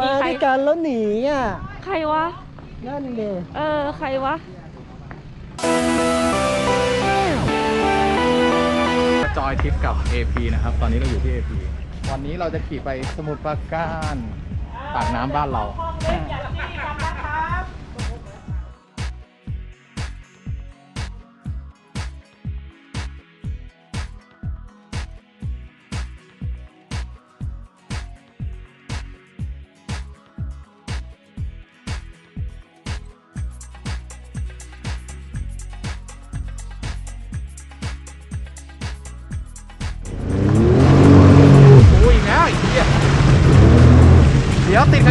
มาใคร ด้วยกันแล้วหนีอะ ใครวะ นั่นเดเออ ใครวะ จอยทริปกับ AP นะครับ ตอนนี้เราอยู่ที่ AP วันนี้เราจะขี่ไปสมุทรปราการปากน้ำบ้านเราโ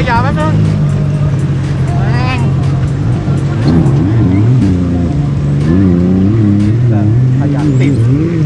ขยะแป๊บนึงขยะติด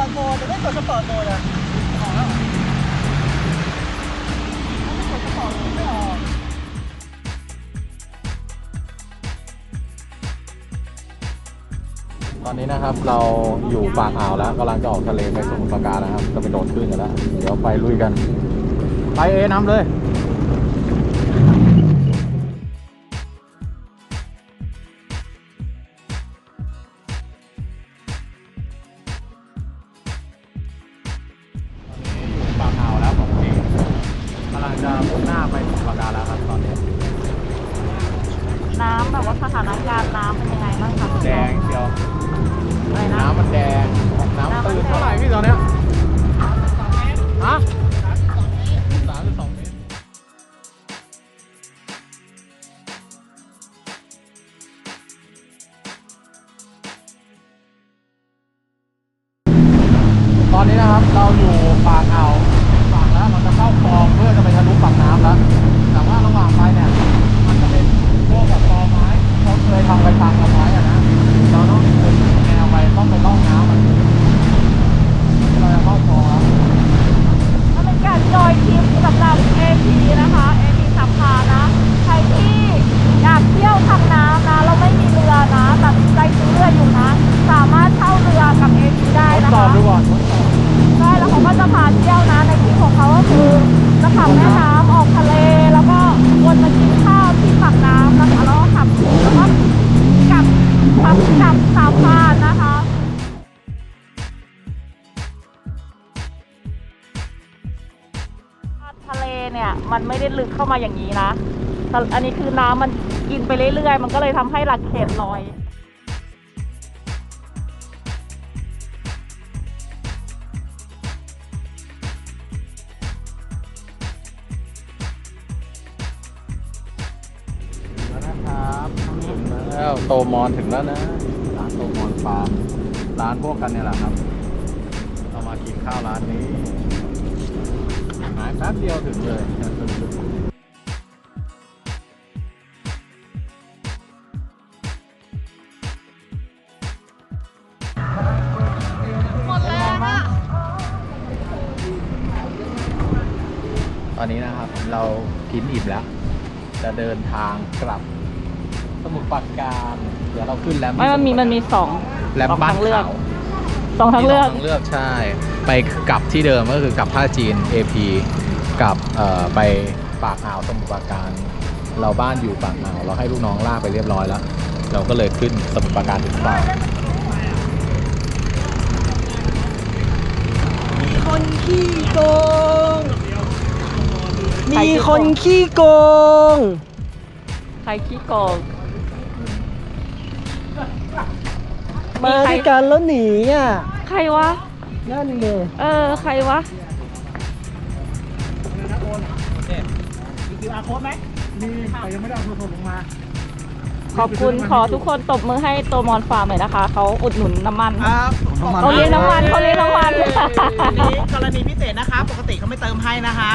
อร์ตโหมดไม่กดสปอร์ตโหมดอะออกแล้วเหรอไม่กดสปอร์ตโหมดไม่ออกตอนนี้นะครับเราอยู่ปากอ่าวแล้วกำลังจะออกทะเลไปสมุทรปราการนะครับ จะไปโดนคลื่นกันแล้ว เดี๋ยวไปลุยกัน ไปเอนำเลยอยู่ มามาอย่างนี้นะแต่อันนี้คือน้ำมันกินไปเรื่อยๆ มันก็เลยทำให้หลักเขตลอยแล้วนะครับถึงแล้วโตมอนถึงแล้วนะร้านโตมอนฟาร์มร้านพวกกันเนี่ยแหละครับ เรามากินข้าวร้านนี้หายแป๊บเดียวถึงเลย อนนี้นะครับเรากินอิ่มแล้ว จะเดินทางกลับ สมุทรปราการเดี๋ยวเราขึ้นแลมไม่มันมีมันมีสองแลมสองบ้านทางเลือกขาวสองทางเลือก มีสทางเลือกใช่ ไปกลับที่เดิมก็คือกลับท่าจีน AP กับเอ่อไปปากอ่าวสมุทรปราการ เราบ้านอยู่ปากอ่าวเราให้ลูกน้องลากไปเรียบร้อยแล้ว เราก็เลยขึ้นสมุทรปราการถึงฝั่งมีคนขี้โกงใคร มีขี้โกงคนขี้โกง ใครขี้โกง มาด้วยกันแล้วหนีอะ ใครวะ นั่นไงเออ ใครวะมี QR code ไหมมีแต่ยังไม่ได้เอาโทรศัพท์ลงมา ขอบคุณขอทุกคนตบมือให้โตมอนฟาร์มหน่อยนะคะ เขาอุดหนุนน้ำมัน ครับเขาเลี้ยงน้ำมันเขาเลี้ยงน้ำมันอันนี้กรณีพิเศษนะคะ ปกติเขาไม่เติมให้นะคะ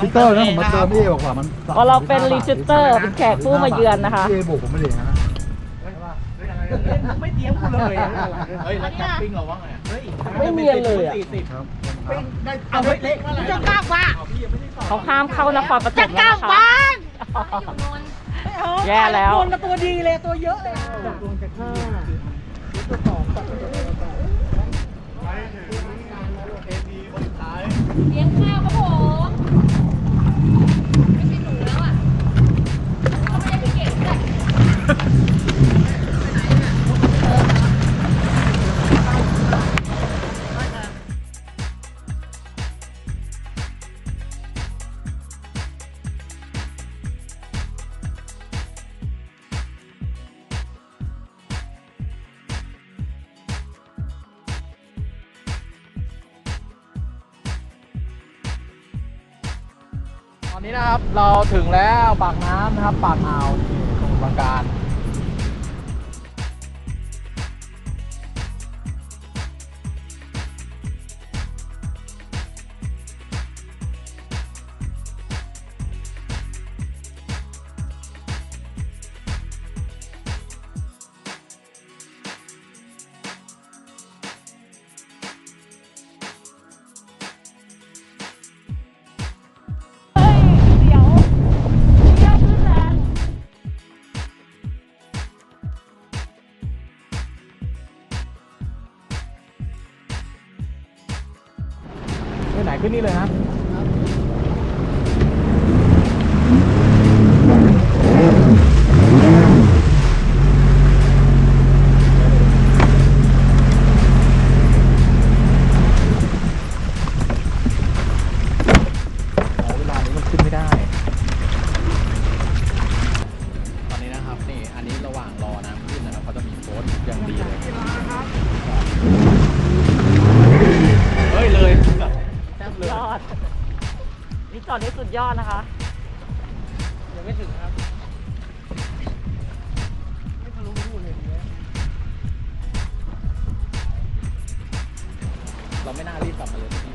พิเตอร์นะผมมาเติมพี่เอบอกว่ามันเพราะเราเป็นรีจิสเตอร์เป็นแขกผู้มาเยือนนะคะ พี่เอบอกผมไม่ได้นะไม่เตรียมกูเลยอะเฮ้ยแล้วแคมปิ้งเราว่าไงเฮ้ยไม่เนียนเลยอะสี่สิบครับได้เอาไปเละจะกล้าว่าเขาห้ามเข้านครปฐมแล้วนะคะ แย่แล้วโดนกับตัวดีเลยตัวเยอะเลยโดนจากที่ ตอนนี้นะครับเราถึงแล้วปากน้ำนะครับ ปากอ่าวที่สมุทรปราการ ขึ้นนี่เลยนะอ๋อเวลานี้มันขึ้นไม่ได้ตอนนี้นะครับนี่อันนี้ระหว่างรอน้ำขึ้นนะครับเขาจะมีโค้ดอย่างดีเลย อดได้สุดยอดนะคะยังไม่ถึงครับ ไม่ทะลุนู่นเลยเนี่ยเราไม่น่ารีบกลับมาเลยพี่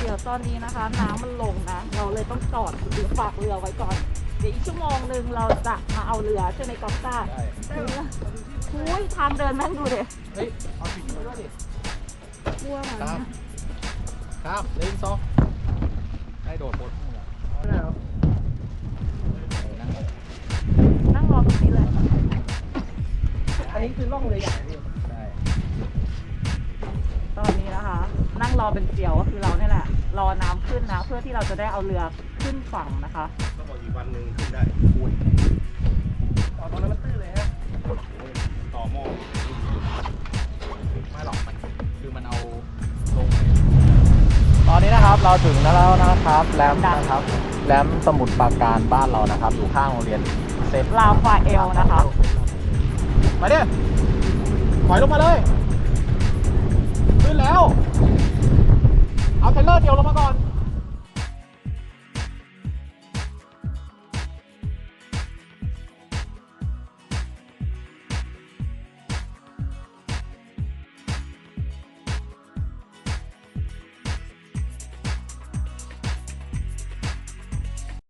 เดี๋ยวตอนนี้นะคะ น้ำมันลงนะ เราเลยต้องจอดหรือฝากเรือไว้ก่อน เดี๋ยวอีกชั่วโมงหนึ่งเราจะมาเอาเรือใช่ไหมก๊อฟต้าใช่อุ้ยทางเดินแม่งดูเด็เฮ้ย เอาสิ่งนี้ด้วยดิ กลัวมันครับครับหนึ่งสองให้โดดบนหัวแล้วเออนั่งเลยนั่งรอตรงนี้เลย อันนี้คือล่องเรือใหญ่พี่ใช่ตอนนี้นะคะ นั่งรอเป็นเสี่ยวก็คือเราเนี่ยแหละ รอน้ำขึ้นนะ เพื่อที่เราจะได้เอาเรือขึ้นฝั่งนะคะต้องบอกอีกวันหนึ่งขึ้นได้อุ้ยตอนนั้นมันตื้นเลยฮะต่อหม้อไม่หรอกมัน คือมันเอาลงเลยตอนนี้นะครับเราถึงแล้วนะครับแรมนะครับแรมสมุทรปราการบ้านเรานะครับ อยู่ข้างโรงเรียนเซฟลาฟาเอลนะคะมาดิถอยลงมาเลยขึ้นแล้ว เอาเทรลเลอร์เดียวลงมาก่อน